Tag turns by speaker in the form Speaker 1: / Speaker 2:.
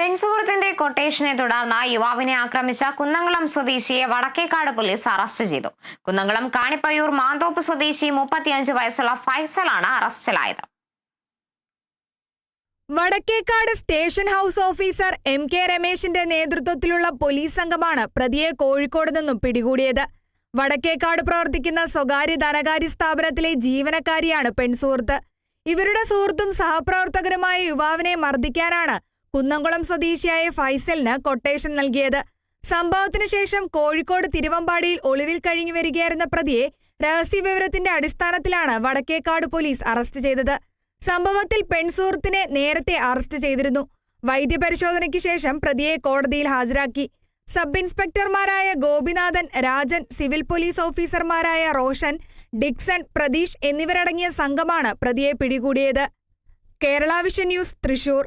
Speaker 1: പെൺസുഹൃത്തിന്റെ കൊട്ടേഷനെ തുടർന്ന് യുവാവിനെ ആക്രമിച്ച കുന്നംകുളം സ്വദേശിയെ വടക്കേക്കാട് പോലീസ് അറസ്റ്റ് ചെയ്തു. കുന്നംകുളം കാണിപ്പയ്യൂർ മാന്തോപ്പ് സ്വദേശി മുപ്പത്തിയഞ്ച് വയസ്സുള്ള ഫൈസലാണ് അറസ്റ്റിലായത്.
Speaker 2: Vadakkekad station house officer M K രമേശിന്റെ നേതൃത്വത്തിലുള്ള പോലീസ് സംഘമാണ് പ്രതിയെ കോഴിക്കോട് നിന്നും പിടികൂടിയത്. വടക്കേക്കാട് പ്രവർത്തിക്കുന്ന സ്വകാര്യ ധനകാര്യ സ്ഥാപനത്തിലെ ജീവനക്കാരിയാണ് പെൺസുഹൃത്ത്. ഇവരുടെ സുഹൃത്തും സഹപ്രവർത്തകരുമായ യുവാവിനെ മർദ്ദിക്കാനാണ് കുന്നംകുളം സ്വദേശിയായ ഫൈസലിന് കൊട്ടേഷൻ നൽകിയത്. സംഭവത്തിനു ശേഷം കോഴിക്കോട് തിരുവമ്പാടിയിൽ ഒളിവിൽ കഴിഞ്ഞു വരികയായിരുന്ന പ്രതിയെ രഹസ്യവിവരത്തിന്റെ അടിസ്ഥാനത്തിലാണ് വടക്കേക്കാട് പോലീസ് അറസ്റ്റ് ചെയ്തത്. സംഭവത്തിൽ പെൺസുഹൃത്തിനെ നേരത്തെ അറസ്റ്റ് ചെയ്തിരുന്നു. വൈദ്യപരിശോധനയ്ക്ക് ശേഷം പ്രതിയെ കോടതിയിൽ ഹാജരാക്കി. സബ് ഇൻസ്പെക്ടർമാരായ ഗോപിനാഥൻ രാജൻ സിവിൽ പോലീസ് ഓഫീസർമാരായ റോഷൻ ഡിക്സൺ പ്രതീഷ് എന്നിവരടങ്ങിയ സംഘമാണ് പ്രതിയെ പിടികൂടിയത്. കേരളാവിഷൻ ന്യൂസ് തൃശൂർ.